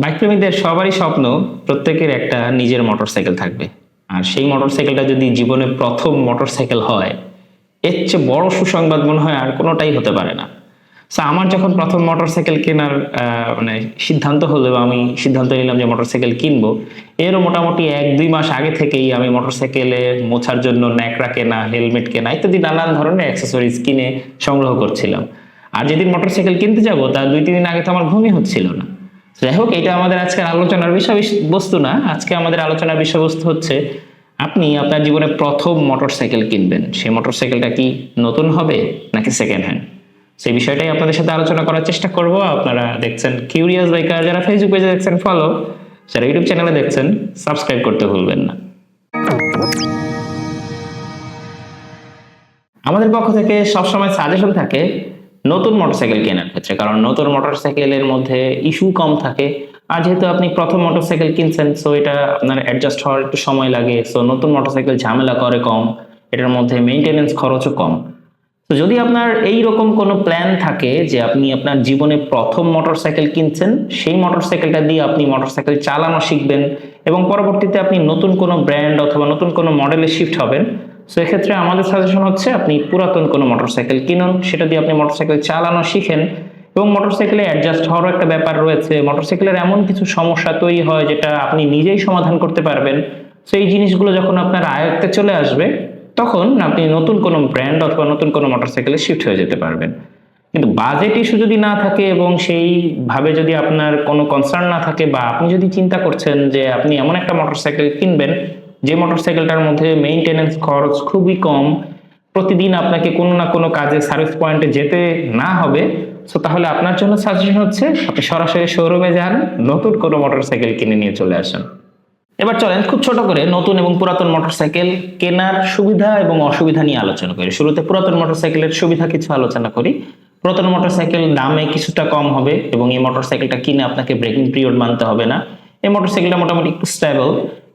Bike প্রেমীদের সবারই স্বপ্ন প্রত্যেকের একটা নিজের মোটরসাইকেল থাকবে। আর সেই মোটরসাইকেলটা যদি জীবনে প্রথম মোটরসাইকেল হয়, এর চেয়ে বড় সুসংবাদ মনে হয় আর কোনোটাই হতে পারে না। সো আমার যখন প্রথম মোটরসাইকেল কেনার মানে সিদ্ধান্ত হলো আমি সিদ্ধান্ত নিলাম যে মোটরসাইকেল কিনবো, এরও মোটামুটি এক দুই মাস আগে থেকেই আমি মোটরসাইকেলে মোছার জন্য ন্যাকড়া কেনা, হেলমেট কেনা ইত্যাদি নানান ধরনের অ্যাক্সেসরিজ কিনে সংগ্রহ করছিলাম। আর যেদিন মোটরসাইকেল কিনতে যাব তার দুই তিন দিন আগে তো আমার ঘুমই হচ্ছিল না। যাই হোক, এটা আমাদের আজকের আলোচনার বিষয় বস্তু না। আজকে আমাদের আলোচনার বিষয়বস্তু হচ্ছে, আপনি আপনার জীবনে প্রথম মোটরসাইকেল কিনবেন। সেই মোটরসাইকেলটা কি নতুন হবে নাকি সেকেন্ড হ্যান্ড সেই বিষয়টাই আপনাদের সাথে আলোচনা করার চেষ্টা করব। আপনারা দেখছেন কিউরিয়াস বাইকার যারা ফেসবুক পেজে দেখছেন ফলো যারা ইউটিউব চ্যানেলে দেখছেন সাবস্ক্রাইব করতে ভুলবেন না। আমাদের পক্ষ থেকে সবসময় সাজেশন থাকে নতুন মোটরসাইকেল কেনার ক্ষেত্রে, কারণ নতুন মোটরসাইকেলের মধ্যে ইস্যু কম থাকে। আর যেহেতু আপনি প্রথম মোটরসাইকেল কিনছেন সো এটা আপনার অ্যাডজাস্ট হওয়ার একটু সময় লাগে। সো নতুন মোটরসাইকেল ঝামেলা করে কম, এটার মধ্যে মেনটেনেন্স খরচও কম। তো যদি আপনার এই রকম কোনো প্ল্যান থাকে যে আপনি আপনার জীবনে প্রথম মোটরসাইকেল কিনছেন, সেই মোটরসাইকেলটা দিয়ে আপনি মোটরসাইকেল চালানো শিখবেন এবং পরবর্তীতে আপনি নতুন কোনো ব্র্যান্ড অথবা নতুন কোনো মডেলে শিফট হবেন সো এক্ষেত্রে আমাদের সাজেশন হচ্ছে আপনি পুরাতন কোনো মোটরসাইকেল কিনুন। সেটা দিয়ে আপনি মোটরসাইকেল চালানো শিখেন এবং মোটরসাইকেলে অ্যাডজাস্ট হওয়ারও একটা ব্যাপার রয়েছে। মোটরসাইকেলের এমন কিছু সমস্যা তৈরি হয় যেটা আপনি নিজেই সমাধান করতে পারবেন। সো এই জিনিসগুলো যখন আপনার আয়ত্তে চলে আসবে, তখন আপনি নতুন কোনো ব্র্যান্ড অথবা নতুন কোনো মোটরসাইকেলে শিফট হয়ে যেতে পারবেন। কিন্তু বাজেট ইস্যু যদি না থাকে এবং সেইভাবে যদি আপনার কোনো কনসার্ন না থাকে বা আপনি যদি চিন্তা করছেন যে আপনি এমন একটা মোটরসাইকেল কিনবেন যে মোটরসাইকেলটার মধ্যে মেইনটেনেন্স খরচ খুবই কম, প্রতিদিন আপনাকে কোনো না কোনো কাজে সার্ভিস পয়েন্টে যেতে না হবে। সো তাহলে আপনার জন্য সাজেশন হচ্ছে, আপনি সরাসরি শোরুমে যান, নতুন কোনো মোটরসাইকেল কিনে নিয়ে চলে আসেন। এবার চলেন খুব ছোট করে নতুন এবং পুরাতন মোটরসাইকেল কেনার সুবিধা এবং অসুবিধা নিয়ে আলোচনা করি। শুরুতে পুরাতন মোটরসাইকেলের সুবিধা কিছু আলোচনা করি। পুরাতন মোটরসাইকেল দামে কিছুটা কম হবে এবং এই মোটরসাইকেলটা কিনে আপনাকে ব্রেকিং পিরিয়ড মানতে হবে না। এই মোটরসাইকেলটা মোটামুটি একটু স্টেবল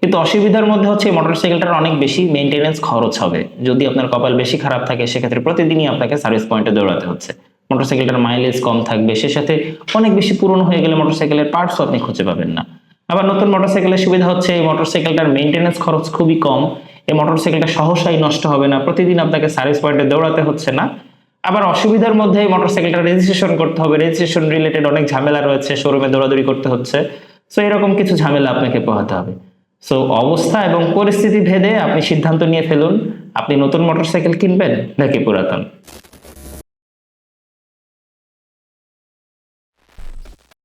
কিন্তু অসুবিধার মধ্যে হচ্ছে মোটরসাইকেলটার অনেক বেশি মেনটেনেন্স খরচ হবে। যদি আপনার কপাল বেশি খারাপ থাকে, সেক্ষেত্রে প্রতিদিনই আপনাকে সার্ভিস পয়েন্টে দৌড়াতে হচ্ছে। মোটরসাইকেলটার মাইলেজ কম থাকবে, সে সাথে অনেক বেশি পুরনো হয়ে গেলে মোটরসাইকেলের পার্টসও আপনি খুঁজে পাবেন না। আবার নতুন মোটরসাইকেলের সুবিধা হচ্ছে, এই মোটরসাইকেলটার মেনটেনেন্স খরচ খুবই কম। এই মোটরসাইকেলটা সহসাই নষ্ট হবে না, প্রতিদিন আপনাকে সার্ভিস পয়েন্টে দৌড়াতে হচ্ছে না। আবার অসুবিধার মধ্যে এই মোটরসাইকেলটা রেজিস্ট্রেশন করতে হবে। রেজিস্ট্রেশন রিলেটেড অনেক ঝামেলা রয়েছে শোরুমে দৌড়াদৌড়ি করতে হচ্ছে। সো এরকম কিছু ঝামেলা আপনাকে পোহাতে হবে। সো অবস্থা এবং পরিস্থিতি ভেদে আপনি সিদ্ধান্ত নিয়ে ফেলুন। আপনি নতুন মোটরসাইকেল কিনবেন নাকি পুরাতন?